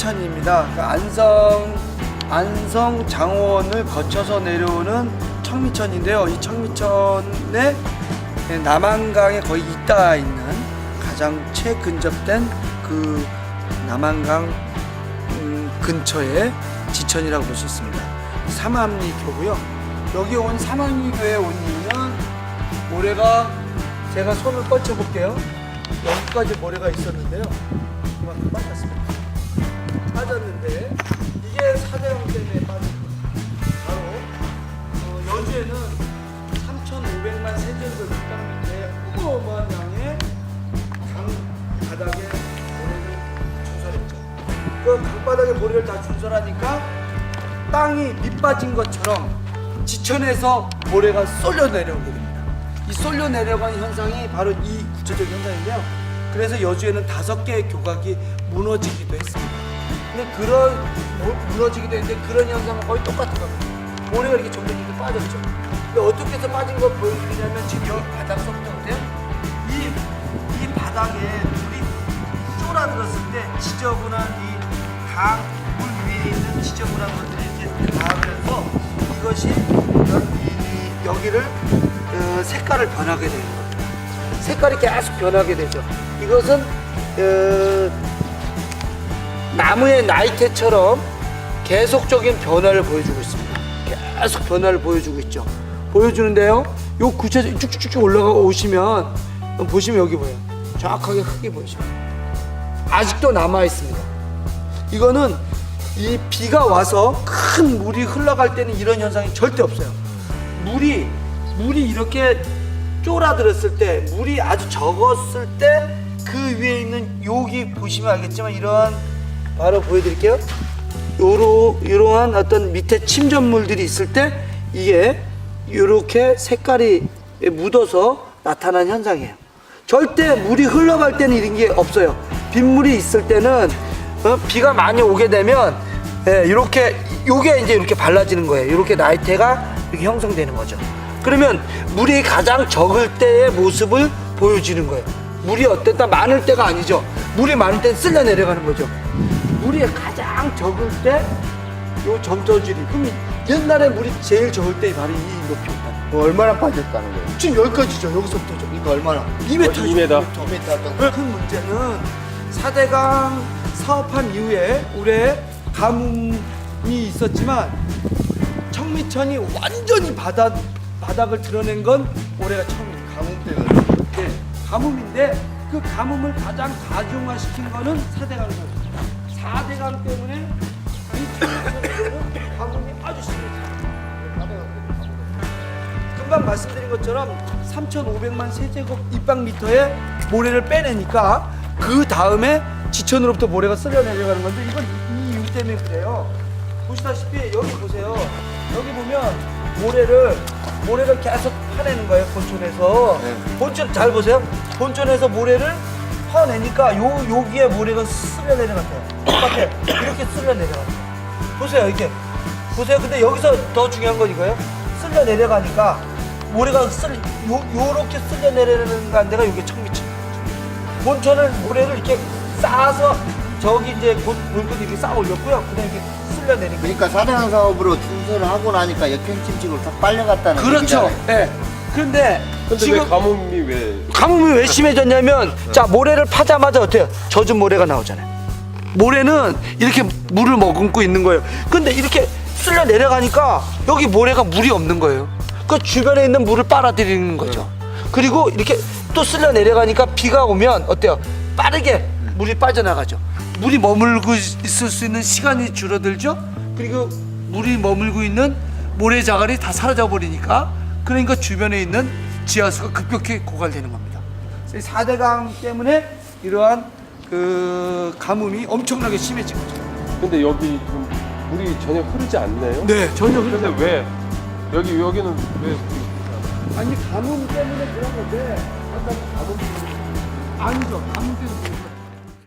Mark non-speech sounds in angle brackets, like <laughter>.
청미천입니다. 그 안성 안성 장원을 거쳐서 내려오는 청미천인데요. 이 청미천에 남한강에 거의 있다 있는 가장 최근접된 그 남한강 음, 근처의 지천이라고 볼 수 있습니다. 삼암리교고요. 여기 온 삼암리교에 온 이유는 모래가 제가 손을 뻗쳐 볼게요. 여기까지 모래가 있었는데요. 이만큼 빠졌습니다. 빠졌는데 이게 사대강 때문에 빠진 거예요. 바로 어, 여주에는 3,500만 세제곱미터의 어마어마한 양의 강 바닥에 모래를 준설했죠. 그 강바닥에 모래를 다 준설하니까 땅이 밑빠진 것처럼 지천에서 모래가 쏠려 내려오게 됩니다. 이 쏠려 내려가는 현상이 바로 이 구체적 현상인데요. 그래서 여주에는 다섯 개의 교각이 무너지기도 했습니다. 근데 그런 무- 무너지기도 했는데 그런 현상은 거의 똑같은 겁니다. 모래가 이렇게 점점 이렇게 빠졌죠. 근데 어떻게 해서 빠진 걸 보여드리냐면 지금 여기 바닥서부터 보세요. 이, 이 바닥에 물이 쫄아들었을 때 지저분한 이 강 물 위에 있는 지저분한 것들이 이렇게 닿으면서 이것이 여, 이, 여기를 어, 색깔을 변하게 되는 겁니다. 색깔이 계속 변하게 되죠. 이것은 어, 나무의 나이테처럼 계속적인 변화를 보여주고 있습니다. 계속 변화를 보여주고 있죠. 보여주는데요. 요 구체적 쭉쭉쭉 올라가 오시면 보시면 여기 보여요. 정확하게 크게 보이죠. 아직도 남아 있습니다. 이거는 이 비가 와서 큰 물이 흘러갈 때는 이런 현상이 절대 없어요. 물이 물이 이렇게 쫄아들었을 때 물이 아주 적었을 때 그 위에 있는 여기 보시면 알겠지만 이러한 바로 보여드릴게요. 요로 이러한 어떤 밑에 침전물들이 있을 때 이게 이렇게 색깔이 묻어서 나타난 현상이에요. 절대 물이 흘러갈 때는 이런 게 없어요. 빗물이 있을 때는 어, 비가 많이 오게 되면 예, 이렇게 요게 이제 이렇게 발라지는 거예요. 이렇게 나이테가 이렇게 형성되는 거죠. 그러면 물이 가장 적을 때의 모습을 보여주는 거예요. 물이 어땠다 많을 때가 아니죠. 물이 많을 때 쓸려 내려가는 거죠. 물이 가장 적을 때 요 점토질이 그럼 옛날에 물이 제일 적을 때 바로 이 높이였다. 뭐 얼마나 빠졌다는 거예요? 지금 여기까지죠. 여기서부터죠. 이거 얼마나? 2m, 2m. 2m 큰 문제는 4대강 사업한 이후에 올해 가뭄이 있었지만 청미천이 완전히 바닥, 바닥을 드러낸 건 올해가 처음입니다. 가뭄 때문에. 네, 가뭄인데 그 가뭄을 가장 가중화시킨 거는 4대강 선수입니다. 4대강 때문에 이 가뭄이 아주 심해져요. 금방 말씀드린 것처럼 3,500만 세제곱 입방미터의 모래를 빼내니까 그 다음에 지천으로부터 모래가 쓸려 내려가는 건데 이건 이 이유 때문에 그래요. 보시다시피 여기 보세요. 여기 보면 모래를 모래를 계속 파내는 거예요 본촌에서. 네. 본촌 잘 보세요. 본촌에서 모래를 파내니까 요 여기에 모래가 쓸려 내려갔어요. 똑같아요. 이렇게 쓸려 내려갔어요. 보세요 이렇게 보세요. 근데 여기서 더 중요한 건 이거예요. 쓸려 내려가니까 모래가 쓸 요, 요렇게 쓸려 내려가는 데가 이게 청미천. 본천을 모래를 이렇게 쌓아서 저기 이제 곧 물건이 이렇게 쌓아 올렸고요. 그다음에 이렇게 쓸려 거. 그러니까 사대강 사업으로 준설을 하고 나니까 역행침식으로 다 빨려갔다는 그렇죠. 얘기잖아요. 예. 그런데 근데 지금 왜 가뭄이 왜 가뭄이 왜 <laughs> 심해졌냐면 자 모래를 파자마자 어때요? 젖은 모래가 나오잖아요. 모래는 이렇게 물을 머금고 있는 거예요. 근데 이렇게 쓸려 내려가니까 여기 모래가 물이 없는 거예요. 그 주변에 있는 물을 빨아들이는 거죠. 그리고 이렇게 또 쓸려 내려가니까 비가 오면 어때요? 빠르게 물이 빠져나가죠. 물이 머물고 있- 있을 수 있는 시간이 줄어들죠. 그리고 물이 머물고 있는 모래 자갈이 다 사라져 버리니까 그러니까 주변에 있는 지하수가 급격히 고갈되는 겁니다. 4대강 때문에 이러한 그 가뭄이 엄청나게 심해진 거죠. 근데 여기 지금 물이 전혀 흐르지 않네요? 네, 전혀 근데 왜 여기 여기는 왜 흐르지? 아니 가뭄 때문에 그런 건데 아까 가뭄 때문에 아니죠. 가뭄 때문에